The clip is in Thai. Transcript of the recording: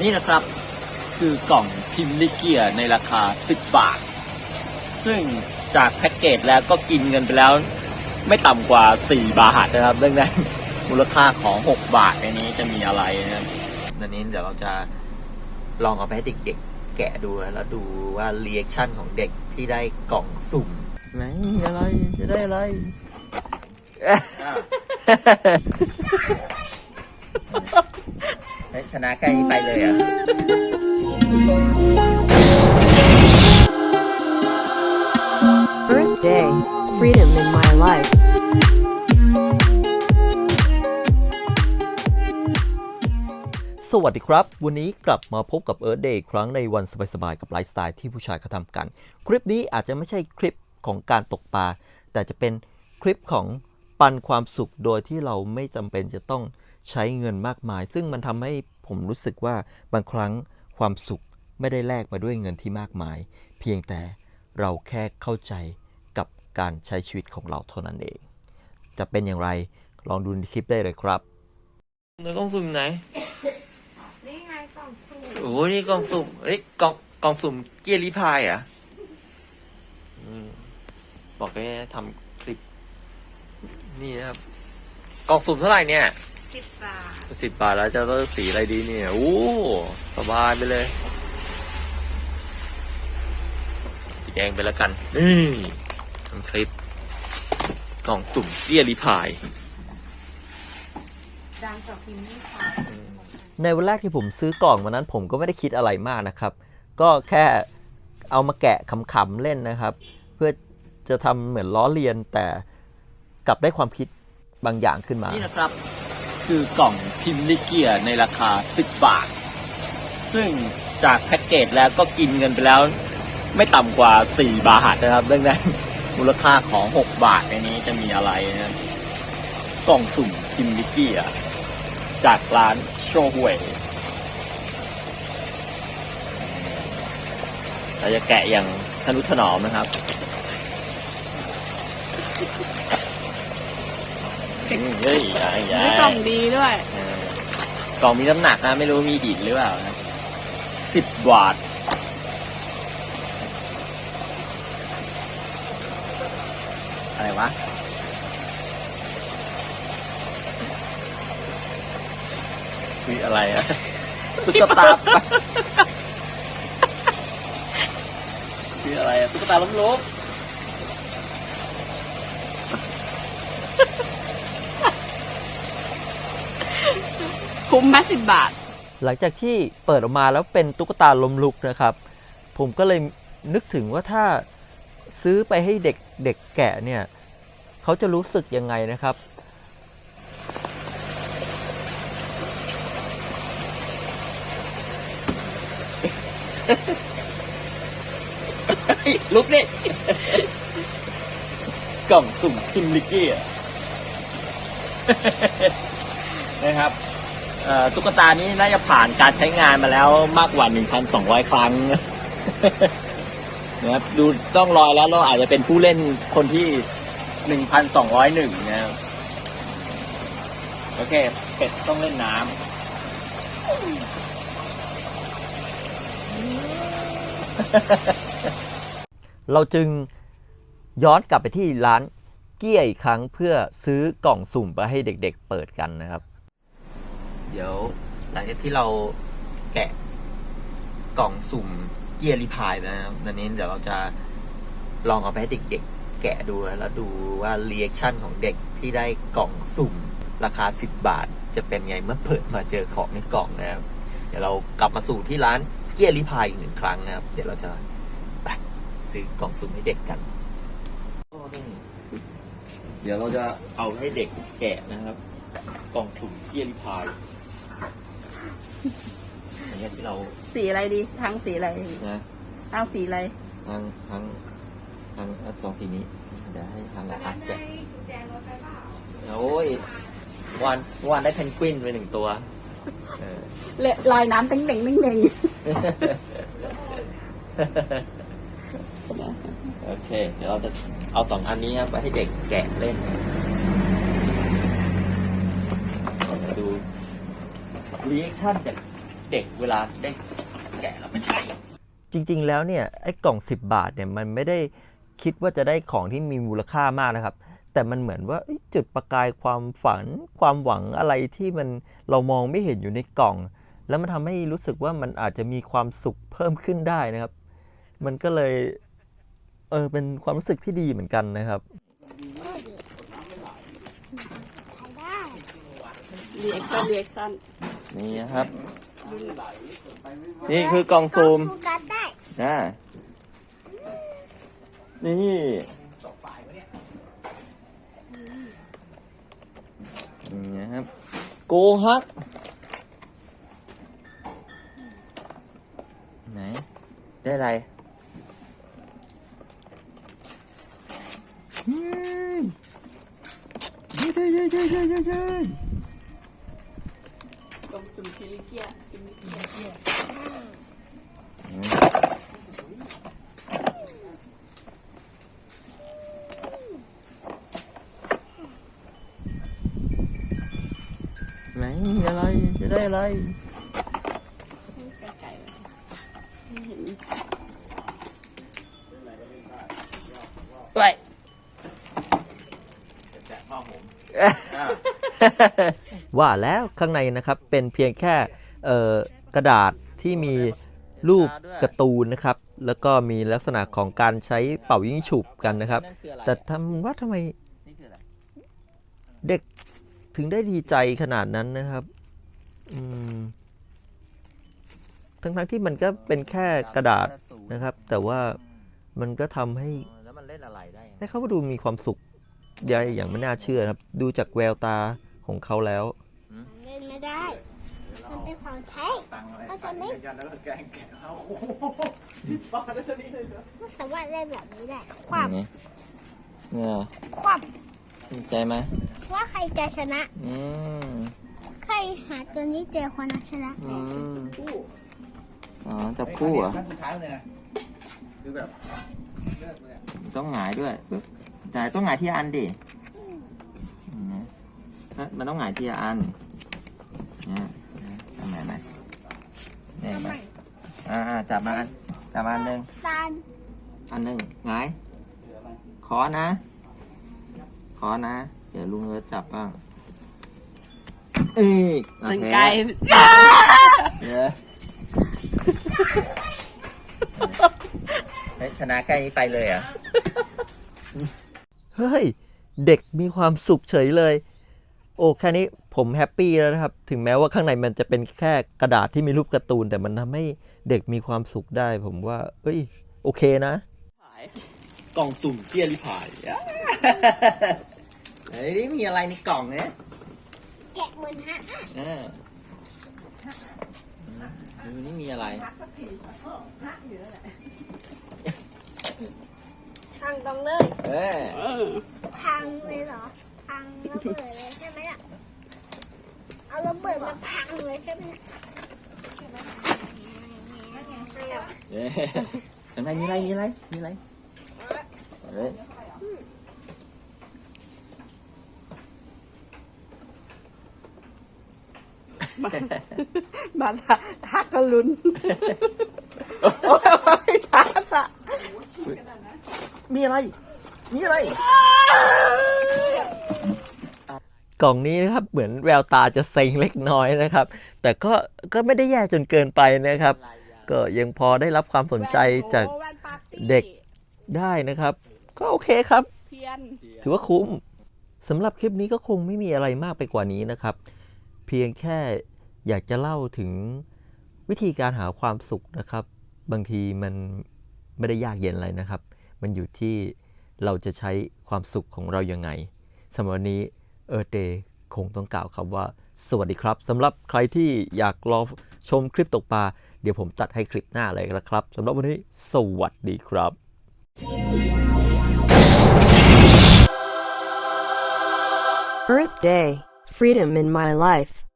นี่นะครับคือกล่องพิมพ์ลิเกียในราคา 10 บาท ซึ่งจากแพ็กเกจแล้วก็กินเงินไปแล้ว ไม่ต่ำกว่า 4 บาทนะครับดังนั้นมูลค่าของ 6 บาทในนี้จะมีอะไรนะครับดังนี้เดี๋ยวเราจะลองเอาไปให้เด็กๆ แกะดูแล้วดูว่าเรีแอคชั่นของเด็กที่ได้กล่องสุ่มไหนอะไรจะได้อะไรเฮ้ย ชนะแค่นี้ไปเลยอะ Earth Day. Freedom in my life. สวัสดีครับ วันนี้กลับมาพบกับ Earth Day อีกครั้งในวันสบายๆ กับไลฟ์สไตล์ที่ผู้ชายเขาทำกัน คลิปนี้อาจจะไม่ใช่คลิปของการตกปลา แต่จะเป็นคลิปของปันความสุขโดยที่เราไม่จำเป็นจะต้องใช้เงินมากมาย ซึ่งมันทำให้ ผมรู้สึกว่าบางครั้งความสุขไม่ได้แลกมาด้วยเงินที่มากมาย เพียงแต่เราแค่เข้าใจกับการใช้ชีวิตของเราเท่านั้นเอง จะเป็นอย่างไรลองดูในคลิปได้เลยครับเนื้อกล่องสุ่มไหนนี่ไงกล่องสุ่มโอ้โหนี่กล่องสุ่มเอ้ยกล่องกล่องสุ่มเกียร์ลิพายเหรอะบอกให้ทำคลิป นี่นะครับ กล่องสุ่มเท่าไหร่เนี่ย สิบบาทสิบบาทแล้วจะต้องสีอะไรดีเนี่ย โอ้สบายไปเลย สีแดงไปแล้วกัน นี่ทำคลิป กล่องสุ่มเกียร์ลิพาย ดังจากพิมพ์นี่ค่ะในวันแรกที่ผมซื้อกล่องวันนั้นผมก็ไม่ได้คิดอะไรมากนะครับ ก็แค่เอามาแกะขำๆเล่นนะครับ เพื่อจะทำเหมือนล้อเลียนแต่กลับได้ความคิดบางอย่างขึ้นมา นี่นะครับ คือกล่องพิมพ์ลิเกียในราคา 10 บาท ซึ่งจากแพ็กเกจแล้วก็กินเงินไปแล้ว ไม่ต่ำกว่า 4 บาทนะครับดังนั้นมูลค่าของ 6 บาทในนี้จะมีอะไรนะกล่องสุ่มพิมพ์ลิเกียจากร้านโชห่วยเราจะแกะอย่างทนุถนอมนะครับ เฮ้ยอย่าอย่าไม่กล่องดีด้วยเออกล่องมีน้ำหนักนะ ไม่รู้มีดินหรือเปล่านะสิบบาทอะไรวะ คืออะไรอะตุ๊กตาปะคืออะไรอะตุ๊กตาล้มลุก คุ้มไหมสิบบาท หลังจากที่เปิดออกมาแล้วเป็นตุ๊กตาลมลุกนะครับ ผมก็เลยนึกถึงว่าถ้าซื้อไปให้เด็กเด็กแกะเนี่ย เขาจะรู้สึกยังไงนะครับลุกนี่กล่องสุ่มพิมพ์ลิกกี้อะนะครับเอ่อ ตุ๊กตานี้น่าจะผ่านการใช้งานมาแล้วมากกว่า 1,200 ครั้งนะครับดูต้องรอยแล้วเราอาจจะเป็นผู้เล่นคนที่ 1,201 นะครับ โอเค เป็ดต้องเล่นน้ำ เราจึงย้อนกลับไปที่ร้านเกี้ยอีกครั้งเพื่อซื้อกล่องสุ่มไปให้เด็กๆเปิดกันนะครับ เดี๋ยวหลังจากที่เราแกะกล่องสุ่มเกียร์รีพายไปนะครับตอนนี้เดี๋ยวเราจะลองเอาไปให้เด็กๆ แกะดูแล้วดูว่าเรีแอคชั่นของเด็กที่ได้กล่องสุ่มราคา 10 บาท จะเป็นไงเมื่อเปิดมาเจอของในกล่องนะครับ เดี๋ยวเรากลับมาสู่ที่ร้านเกียร์รีพายอีกหนึ่งครั้งนะครับ เดี๋ยวเราจะไปซื้อกล่องสุ่มให้เด็กกัน เดี๋ยวเราจะเอาให้เด็กแกะนะครับ กล่องสุ่มเกียร์รีพาย อันนี้ที่เราสีอะไรดีทั้งสีอะไรนะทั้งสีอะไรทางทางทางสองสีนี้เดี๋ยวให้ทางอาร์ตแกะโอ้ยวันวันได้เพนกวินไปหนึ่งตัวเออเลลอยน้ำเต่งเต่งเต่งเต่งโอเค เดี๋ยวเราจะเอาสองอันนี้ครับไปให้เด็กแกะเล่นนะดู รีแอคชั่นจากเด็กเวลาได้แกะแล้วเป็นไงจริงๆแล้วเนี่ยไอ้กล่อง 10 บาทเนี่ยมันไม่ได้คิดว่าจะได้ของที่มีมูลค่ามากนะครับ แต่มันเหมือนว่าเอ้ยจุดประกายความฝัน ความหวังอะไรที่มันเรามองไม่เห็นอยู่ในกล่อง แล้วมันทำให้รู้สึกว่ามันอาจจะมีความสุขเพิ่มขึ้นได้นะครับ มันก็เลยเออเป็นความรู้สึกที่ดีเหมือนกันนะครับ รีแอคชั่นรีแอคชั่นนี่นะครับ นี่คือกล่องซูมฟูกัสได้นะนี่นี่นะครับโกฮักไหนได้อะไรเฮ้ยเย้เย้เย้เย้เย้ เย้เย้กลมสุนทิลิเกียทิลิเกียไหนมีอะไร จะได้อะไรไกลๆเลยไม่เห็นไปว่าแล้วข้างในนะครับเป็นเพียงแค่เอ่อกระดาษที่มีรูปการ์ตูนนะครับ แล้วก็มีลักษณะของการใช้เป่ายิงฉุบกันนะครับ แต่ทำว่าทำไมนี่คืออะไรเด็กถึงได้ดีใจขนาดนั้นนะครับอืมทั้งๆที่มันก็เป็นแค่กระดาษนะครับ แต่ว่ามันก็ทำให้แล้วมันเล่นอะไรได้ให้เขาดูมีความสุขอย่างอย่างไม่น่าเชื่อนะครับ ดูจากแววตา ของเขาแล้ว เล่นไม่ได้ มันเป็นของใช้ก็จะไม่ไม่สามารถเล่นแบบนี้ได้ความเนี่ยเนี่ยความดีใจไหมว่าใครจะชนะ อืมใครหาตัวนี้เจอคนนั้นชนะอืมอ๋อจับคู่เหรอะขั้นสุดท้ายเลยนะคือแบบเลิกเลยอะต้องหงายด้วยปึ๊บแต่ต้องหงายที่อันดิอืมนะ มันต้องหงายที่อันเนี่ยทำไงไหมเนี่ยเห็นไหมอ่าอ่าจับมาอันจับมาอันหนึ่งตาลอันหนึ่งหงายขอนะ ขอนะ เดี๋ยวลุงเอิร์ธจับบ้างเอ้ยโอมันเคไกลเดี๋ยวเฮ้ยชนะแค่นี้ไปเลยเหรอะ เฮ้ย เด็กมีความสุขเฉยเลย โอ้แค่นี้ผมแฮปปี้แล้วนะครับ ถึงแม้ว่าข้างในมันจะเป็นแค่กระดาษที่มีรูปการ์ตูน แต่มันทำให้เด็กมีความสุขได้ ผมว่า เอ้ย โอเคนะ กล่องสุ่มเกียริพายเฮ้ยนี่มีอะไรในกล่องเนี่ยแกะหมือนฮะเออดูนี่มีอะไรพังตรงเลยเออเออ พังเลยเหรอ พังระเบิดเลยใช่ไหมล่ะ เอาระเบิดมาพังเลยใช่ไหมล่ะเย้ข้างในมีอะไรมีอะไรมีอะไรเฮ้ยมาจะฮักกะลุนโอ้ยช้าสะมีอะไร มีอะไร กล่องนี้นะครับเหมือนแววตาจะเซ็งเล็กน้อยนะครับ แต่ก็ก็ไม่ได้แย่จนเกินไปนะครับ ก็ยังพอได้รับความสนใจจากโอ้แว่นปาร์ตี้เด็กได้นะครับ ก็โอเคครับเทียนถือว่าคุ้มสำหรับคลิปนี้ก็คงไม่มีอะไรมากไปกว่านี้นะครับ เพียงแค่อยากจะเล่าถึงวิธีการหาความสุขนะครับ บางทีมันไม่ได้ยากเย็นอะไรนะครับ มันอยู่ที่เราจะใช้ความสุขของเรายังไงสำหรับวันนี้ เออเดคงต้องกล่าวคำว่า สวัสดีครับสำหรับใครที่อยากรอชมคลิปตกปลาเดี๋ยวผมตัดให้คลิปหน้าเลยนะครับสำหรับวันนี้สวัสดีครับ Earth Day. Freedom in my life.